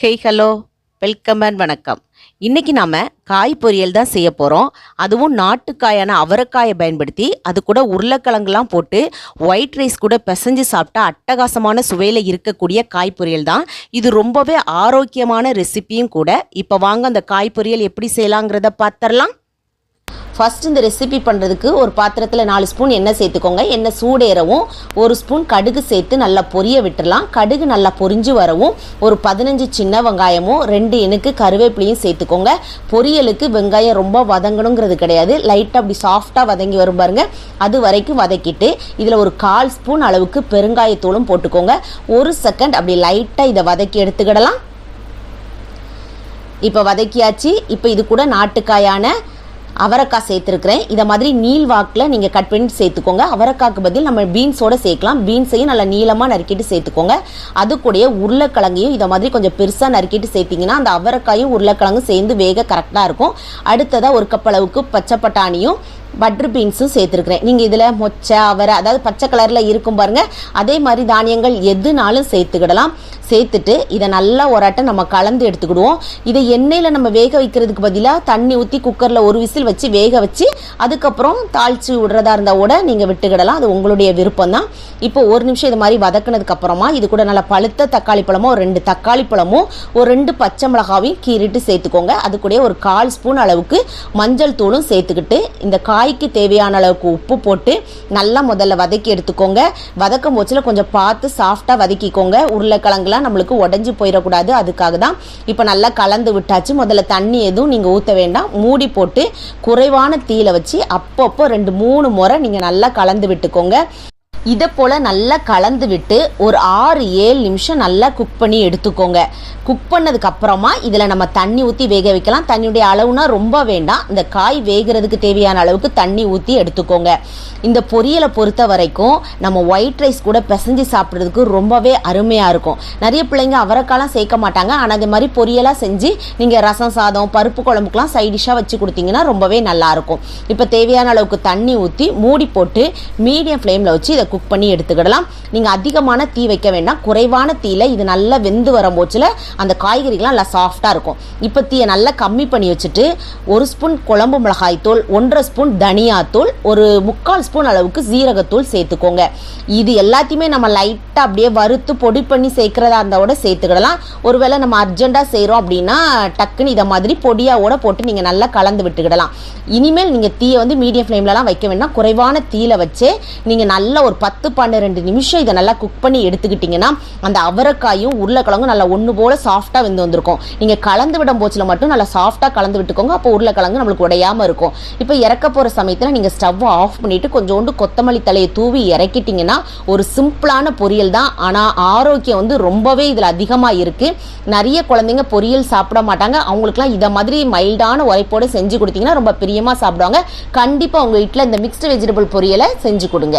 Hey hello welcome and வணக்கம். இன்றைக்கி நாம் காய் பொரியல் தான் செய்ய போகிறோம் அதுவும் நாட்டுக்காயான அவரைக்காயை பயன்படுத்தி அது கூட உருளைக்கிழங்குலாம் போட்டு ஒயிட் ரைஸ் கூட பிசைஞ்சு சாப்பிட்டா அட்டகாசமான சுவையில் இருக்கக்கூடிய காய் பொரியல் தான். இது ரொம்பவே ஆரோக்கியமான ரெசிபியும் கூட. இப்போ வாங்க அந்த காய் பொரியல் எப்படி செய்யலாங்கிறத பார்த்துடலாம் ஃபஸ்ட் இந்த ரெசிபி பண்ணுறதுக்கு ஒரு பாத்திரத்தில் நாலு ஸ்பூன் எண்ணெய் சேர்த்துக்கோங்க. எண்ணெய் சூடேறவும் ஒரு ஸ்பூன் கடுகு சேர்த்து நல்லா பொரிய விட்டுடலாம் கடுகு நல்லா பொரிஞ்சு வரவும் ஒரு பதினஞ்சு சின்ன வெங்காயமும் ரெண்டு இனுக்கு கருவேப்பிலையும் சேர்த்துக்கோங்க. பொரியலுக்கு வெங்காயம் ரொம்ப வதங்கணுங்கிறது கிடையாது. லைட்டாக அப்படி சாஃப்டாக வதங்கி வரும் பாருங்க. அது வரைக்கும் வதக்கிட்டு இதில் ஒரு கால் ஸ்பூன் அளவுக்கு பெருங்காயத்தூளும் போட்டுக்கோங்க. ஒரு செகண்ட் அப்படி லைட்டாக இதை வதக்கி எடுத்துக்கிடலாம். இப்போ வதக்கியாச்சு. இப்போ இது கூட நாட்டுக்காயான அவரக்காய் சேர்த்துருக்குறேன். இதை மாதிரி நீல் வாக்கில் நீங்கள் கட் பண்ணி சேர்த்துக்கோங்க. அவரக்காய்க்கு பதில் நம்ம பீன்ஸோட சேர்க்கலாம். பீன்ஸையும் நல்லா நீளமாக நறுக்கிட்டு சேர்த்துக்கோங்க. அது கூடயே உருளைக்கிழங்கையும் இதை மாதிரி கொஞ்சம் பெருசாக நறுக்கிட்டு சேர்த்திங்கன்னா அந்த அவரைக்காயும் உருளைக்கிழங்கும் சேர்ந்து வேக கரெக்டாக இருக்கும். அடுத்ததாக ஒரு கப் அளவுக்கு பச்சை பட்டாணியும் பட்டர் பீன்ஸும் சேர்த்துருக்குறேன். நீங்கள் இதில் மொச்சை அவரை அதாவது பச்சை கலரில் இருக்கும் பாருங்கள் அதே மாதிரி தானியங்கள் எதுனாலும் சேர்த்துக்கிடலாம். சேர்த்துட்டு இதை நல்லா ஒராட்ட நம்ம கலந்து எடுத்துக்கிடுவோம். இதை எண்ணெயில் நம்ம வேக வைக்கிறதுக்கு பதிலாக தண்ணி ஊற்றி குக்கரில் ஒரு விசில் வச்சு வேக வச்சு அதுக்கப்புறம் தாளித்து விடுறதா இருந்தால் கூட நீங்கள் விட்டுக்கிடலாம். அது உங்களுடைய விருப்பம் தான் இப்போ ஒரு நிமிஷம் இது மாதிரி வதக்குனதுக்கப்புறமா இது கூட நல்லா பழுத்த தக்காளி பழமும் ஒரு ரெண்டு தக்காளி பழமும் ஒரு ரெண்டு பச்சை மிளகாவையும் கீறிட்டு சேர்த்துக்கோங்க. அது கூட ஒரு கால் ஸ்பூன் அளவுக்கு மஞ்சள் தூளும் சேர்த்துக்கிட்டு இந்த காய் காய்க்கு தேவையான அளவுக்கு உப்பு போட்டு நல்லா முதல்ல வதக்கி எடுத்துக்கோங்க. வதக்கும் போச்சில் கொஞ்சம் பார்த்து சாஃப்டாக வதக்கிக்கோங்க. உருளைக்கிழங்குலாம் நம்மளுக்கு உடஞ்சி போயிடக்கூடாது. அதுக்காக தான் இப்போ நல்லா கலந்து விட்டாச்சு. முதல்ல தண்ணி எதுவும் நீங்கள் ஊற்ற வேண்டாம். மூடி போட்டு குறைவான தீயில வச்சு அப்பப்போ ரெண்டு மூணு முறை நீங்கள் நல்லா கலந்து விட்டுக்கோங்க. இதை போல் நல்லா கலந்து விட்டு ஒரு ஆறு ஏழு நிமிஷம் நல்லா குக் பண்ணி எடுத்துக்கோங்க. குக் பண்ணதுக்கப்புறமா இதில் நம்ம தண்ணி ஊற்றி வேக வைக்கலாம். தண்ணியுடைய அளவுனா ரொம்ப வேண்டாம். இந்த காய் வேகிறதுக்கு தேவையான அளவுக்கு தண்ணி ஊற்றி எடுத்துக்கோங்க. இந்த பொரியலை பொறுத்த வரைக்கும் நம்ம ஒயிட் ரைஸ் கூட பிசைஞ்சு சாப்பிட்றதுக்கு ரொம்பவே அருமையாக இருக்கும். நிறைய பிள்ளைங்க அவரைக்காலாம் சேர்க்க மாட்டாங்க. ஆனால் அது மாதிரி பொரியலாக செஞ்சு நீங்கள் ரசம் சாதம் பருப்பு குழம்புக்கெலாம் சைடிஷாக வச்சு கொடுத்தீங்கன்னா ரொம்பவே நல்லாயிருக்கும் இப்போ தேவையான அளவுக்கு தண்ணி ஊற்றி மூடி போட்டு மீடியம் ஃப்ளேமில் வச்சு இதை குக் பண்ணி எடுத்துக்கிடலாம். நீங்கள் அதிகமான தீ வைக்க வேண்டாம். குறைவான தீயில இது நல்லா வெந்து வரும்போச்சில் அந்த காய்கறிகள்லாம் நல்லா சாஃப்டாக இருக்கும். இப்போ தீயை நல்லா கம்மி பண்ணி வச்சுட்டு ஒரு ஸ்பூன் குழம்பு மிளகாய் தூள் ஒன்றரை ஸ்பூன் தனியாத்தூள் ஒரு முக்கால் ஸ்பூன் அளவுக்கு சீரகத்தூள் சேர்த்துக்கோங்க. இது எல்லாத்தையுமே நம்ம லைட்டாக அப்படியே வறுத்து பொடி பண்ணி சேர்க்குறதா இருந்தால் கூட சேர்த்துக்கிடலாம். ஒருவேளை நம்ம அர்ஜெண்ட்டாக செய்கிறோம் அப்படின்னா டக்குன்னு இதை மாதிரி பொடியாவோட போட்டு நீங்கள் நல்லா கலந்து விட்டுக்கிடலாம். இனிமேல் நீங்கள் தீயை வந்து மீடியம் ஃப்ளேம்லலாம் வைக்க வேண்டாம். குறைவான தீயில வச்சு நீங்கள் நல்ல ஒரு பத்து பன்னிரெண்டு நிமிஷம் இதை நல்லா குக் பண்ணி எடுத்துக்கிட்டிங்கன்னா அந்த அவரைக்காயும் உருளைக்கிழங்கும் நல்லா ஒன்று போல் சாஃப்டாக வெந்து வந்திருக்கும். நீங்கள் கலந்து விடும் போச்சில் மட்டும் நல்லா சாஃப்டாக கலந்து விட்டுக்கோங்க அப்போ உருளைக்கிழங்கு நம்மளுக்கு உடையாமல் இருக்கும். இப்போ இறக்க போகிற சமயத்தில் நீங்கள் ஸ்டவ்வை ஆஃப் பண்ணிவிட்டு கொஞ்சோண்டு கொத்தமல்லி தலையை தூவி இறக்கிட்டிங்கன்னா ஒரு சிம்பிளான பொரியல் தான். ஆனால் ஆரோக்கியம் வந்து ரொம்பவே இதில் அதிகமாக இருக்குது நிறைய குழந்தைங்க பொரியல் சாப்பிட மாட்டாங்க. அவங்களுக்குலாம் இதை மாதிரி மைல்டான உரைப்போடு செஞ்சு கொடுத்தீங்கன்னா ரொம்ப பிரியமாக சாப்பிடுவாங்க. கண்டிப்பாக உங்கள் வீட்டில் இந்த மிக்ஸ்டு வெஜிடபிள் பொரியலை செஞ்சு கொடுங்க.